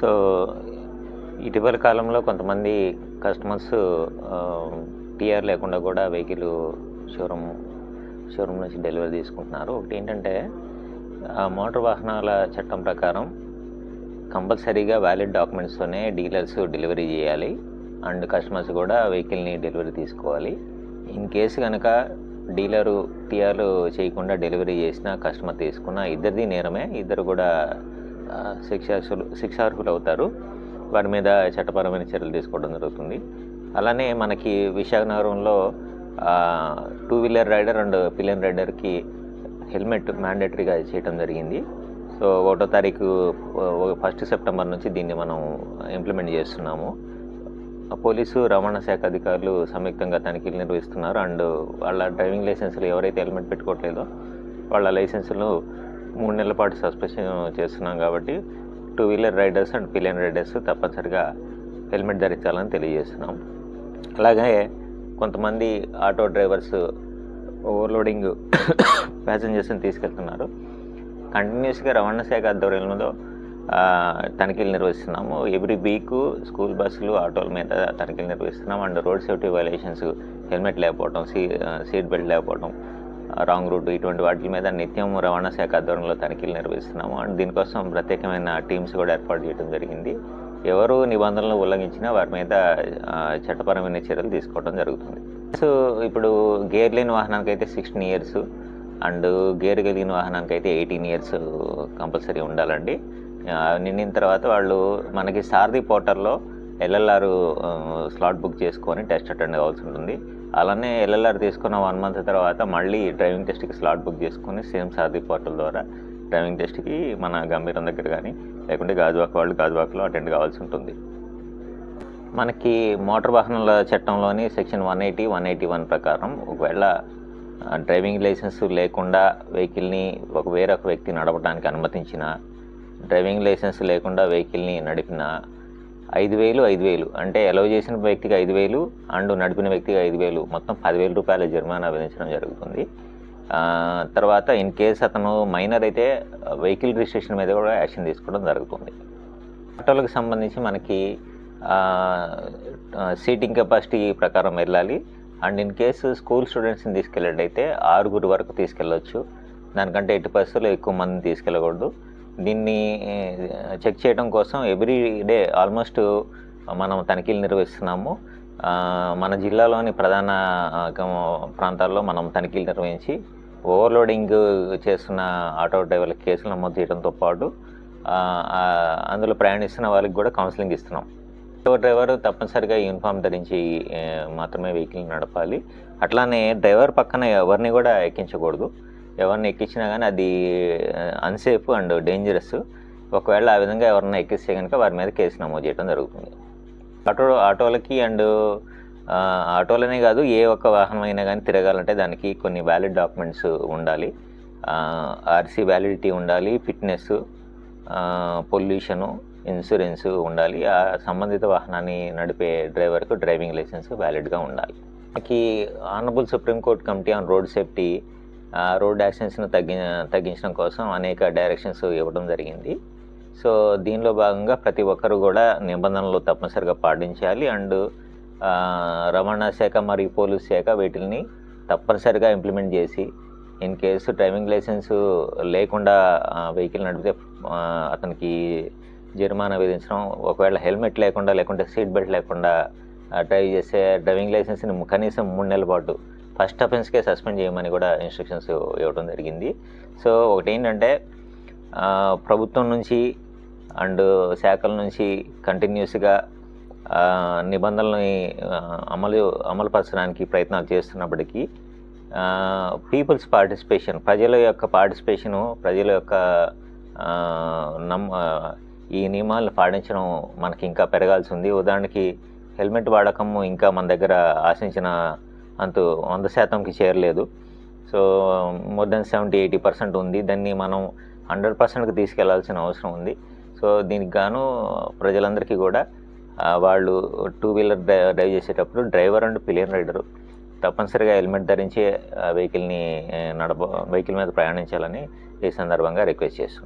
So ఇటీవల కాలంలో కొంతమంది కస్టమర్స్ టీఆర్ లేకుండా కూడా వెహికల్ షోరూమ్ షోరూమ్ నుంచి డెలివరీ తీసుకుంటున్నారు. ఒకటి ఏంటంటే ఆ మోటార్ వాహనాల చట్టం ప్రకారం కంపల్సరీగా వ్యాలిడ్ డాక్యుమెంట్స్తోనే డీలర్స్ డెలివరీ చేయాలి. అండ్ కస్టమర్స్ కూడా వెహికల్ని డెలివరీ తీసుకోవాలి. ఇన్ కేసు కనుక డీలరు టీఆర్ చేయకుండా డెలివరీ చేసిన కస్టమర్ తీసుకున్న ఇద్దరిది నేరమే. ఇద్దరు కూడా ఆ, శిక్షార్హులు శిక్షార్హులు అవుతారు వారి మీద చట్టపరమైన చర్యలు తీసుకోవడం జరుగుతుంది. అలానే మనకి విశాఖనగరంలో two wheeler rider and pillion రైడర్కి helmet మ్యాండేటరీగా చేయడం జరిగింది. సో ఒకటో తారీఖు ఫస్ట్ సెప్టెంబర్ నుంచి దీన్ని మనం ఇంప్లిమెంట్ చేస్తున్నాము. పోలీసు రవాణా శాఖ అధికారులు సంయుక్తంగా తనిఖీలు నిర్వహిస్తున్నారు. అండ్ వాళ్ళ డ్రైవింగ్ లైసెన్సులు ఎవరైతే హెల్మెట్ పెట్టుకోవట్లేదో వాళ్ళ లైసెన్సులు మూడు నెలల పాటు సస్పెన్షన్ చేస్తున్నాం కాబట్టి two wheeler riders and pillion riders తప్పనిసరిగా హెల్మెట్ ధరించాలని తెలియజేస్తున్నాం. అలాగే కొంతమంది ఆటో డ్రైవర్స్ ఓవర్లోడింగ్ ప్యాసింజర్స్ని తీసుకెళ్తున్నారు. కంటిన్యూస్గా రవాణా శాఖ ఆధ్వర్యంలో తనిఖీలు నిర్వహిస్తున్నాము. ఎవ్రీ వీక్ స్కూల్ బస్సులు ఆటోల మీద తనిఖీలు నిర్వహిస్తున్నాం. And road safety violations helmet లేకపోవడం సీ సీట్ బెల్ట్ లేకపోవడం రాంగ్ రూట్ ఇటువంటి వాటి మీద నిత్యం రవాణా శాఖ ఆధ్వర్యంలో తనిఖీలు నిర్వహిస్తున్నాము. అండ్ దీనికోసం ప్రత్యేకమైన టీమ్స్ కూడా ఏర్పాటు చేయడం జరిగింది. ఎవరు నిబంధనలు ఉల్లంఘించినా వారి మీద చట్టపరమైన చర్యలు తీసుకోవడం జరుగుతుంది. సో ఇప్పుడు గేర్ లేని వాహనానికి అయితే సిక్స్టీన్ ఇయర్స్ అండ్ గేర్ కలిగిన వాహనానికి అయితే ఎయిటీన్ ఇయర్స్ కంపల్సరీ ఉండాలండి. నిండిన తర్వాత వాళ్ళు మనకి సారథి పోర్టల్లో ఎల్ఎల్ఆర్ స్లాట్ బుక్ చేసుకొని టెస్ట్ అటెండ్ కావాల్సి ఉంటుంది. అలానే ఎల్ఎల్ఆర్ తీసుకున్న వన్ మంత్ తర్వాత మళ్ళీ డ్రైవింగ్ టెస్ట్కి స్లాట్ బుక్ చేసుకొని సేమ్ సార్ది పోర్టల్ ద్వారా డ్రైవింగ్ టెస్ట్కి మన గంభీరం దగ్గర కానీ లేకుంటే గాజువాక వాళ్ళు గాజువాకలో అటెండ్ కావాల్సి ఉంటుంది. మనకి మోటార్ వాహనాల చట్టంలోని section one eighty one eighty one ప్రకారం ఒకవేళ డ్రైవింగ్ లైసెన్స్ లేకుండా వెహికల్ని ఒక వేరొక వ్యక్తి నడపడానికి అనుమతించిన డ్రైవింగ్ లైసెన్స్ లేకుండా వెహికల్ని నడిపిన ఐదు వేలు ఐదు వేలు. అంటే అలౌ చేసిన వ్యక్తికి ఐదు వేలు అండ్ నడిపిన వ్యక్తికి ఐదు వేలు. మొత్తం పదివేల రూపాయల జరిమానా విధించడం జరుగుతుంది. తర్వాత ఇన్ కేస్ అతను మైనర్ అయితే వెహికల్ రిజిస్ట్రేషన్ మీద కూడా యాక్షన్ తీసుకోవడం జరుగుతుంది. ఆటోలకు సంబంధించి మనకి సీటింగ్ కెపాసిటీ ప్రకారం వెళ్ళాలి. అండ్ ఇన్ కేసు స్కూల్ స్టూడెంట్స్ని తీసుకెళ్ళేటైతే ఆరుగురు వరకు తీసుకెళ్ళవచ్చు దానికంటే ఎట్టి పరిస్థితుల్లో ఎక్కువ మందిని తీసుకెళ్ళకూడదు. దీన్ని చెక్ చేయడం కోసం ఎవ్రీ డే ఆల్మోస్ట్ మనం తనిఖీలు నిర్వహిస్తున్నాము. మన జిల్లాలోని ప్రధాన ప్రాంతాల్లో మనం తనిఖీలు నిర్వహించి ఓవర్లోడింగ్ చేస్తున్న ఆటో డ్రైవర్ల కేసులు నమోదు చేయడంతో పాటు అందులో ప్రయాణిస్తున్న వాళ్ళకి కూడా కౌన్సిలింగ్ ఇస్తున్నాం. ఆటో డ్రైవర్ తప్పనిసరిగా యూనిఫామ్ ధరించి మాత్రమే వెహికల్ నడపాలి. అట్లానే డ్రైవర్ పక్కన ఎవరిని కూడా ఎక్కించకూడదు. ఎవరిని ఎక్కించినా కానీ అది అన్సేఫ్ అండ్ డేంజరస్ ఒకవేళ ఆ విధంగా ఎవరన్నా ఎక్కిస్తే కనుక వారి మీద కేసు నమోదు చేయడం జరుగుతుంది. ఆటో ఆటోలకి అండ్ ఆటోలనే కాదు ఏ ఒక్క వాహనం అయినా కానీ తిరగాలంటే దానికి కొన్ని వ్యాలిడ్ డాక్యుమెంట్స్ ఉండాలి. ఆర్సీ వ్యాలిడిటీ ఉండాలి ఫిట్నెస్ పొల్యూషను ఇన్సూరెన్స్ ఉండాలి. ఆ సంబంధిత వాహనాన్ని నడిపే డ్రైవర్కు డ్రైవింగ్ లైసెన్స్ వ్యాలిడ్గా ఉండాలి. మనకి honourable supreme court committee on road safety road యాక్సిడెంట్స్ను తగ్గి తగ్గించడం కోసం అనేక డైరెక్షన్స్ ఇవ్వడం జరిగింది. సో దీనిలో భాగంగా ప్రతి ఒక్కరు కూడా నిబంధనలు తప్పనిసరిగా పాటించాలి. అండ్ రవాణా శాఖ మరియు పోలీస్ శాఖ వీటిని తప్పనిసరిగా ఇంప్లిమెంట్ చేసి ఇన్ కేసు డ్రైవింగ్ లైసెన్స్ లేకుండా వెహికల్ నడిపితే అతనికి జరిమానా విధించడం ఒకవేళ హెల్మెట్ లేకుండా లేకుంటే సీట్ బెల్ట్ లేకుండా డ్రైవ్ చేసే డ్రైవింగ్ లైసెన్స్ని కనీసం మూడు నెలల పాటు ఫస్ట్ అఫెన్స్కే సస్పెండ్ చేయమని కూడా ఇన్స్ట్రక్షన్స్ ఇవ్వడం జరిగింది. సో ఒకటి ఏంటంటే ప్రభుత్వం నుంచి అండ్ శాఖల నుంచి కంటిన్యూస్గా నిబంధనలని అమలు అమలుపరచడానికి ప్రయత్నాలు చేస్తున్నప్పటికీ పీపుల్స్ పార్టిసిపేషన్ ప్రజల యొక్క పార్టిసిపేషను ప్రజల యొక్క నమ్మ ఈ నియమాలను పాటించడం మనకి ఇంకా పెరగాల్సి ఉంది. ఉదాహరణకి హెల్మెట్ వాడకం ఇంకా మన దగ్గర ఆశించిన అంతు వంద శాతంకి చేరలేదు so more than seventy eighty percent ఉంది. దాన్ని మనం హండ్రెడ్ పర్సెంట్కి తీసుకెళ్ళాల్సిన అవసరం ఉంది. సో దీనికి గాను ప్రజలందరికీ కూడా వాళ్ళు టూ వీలర్ డ్రైవ్ చేసేటప్పుడు డ్రైవర్ అండ్ పిలియన్ రైడరు తప్పనిసరిగా హెల్మెట్ ధరించి వెహికల్ని నడప వెహికల్ మీద ప్రయాణించాలని ఈ సందర్భంగా రిక్వెస్ట్ చేస్తున్నాను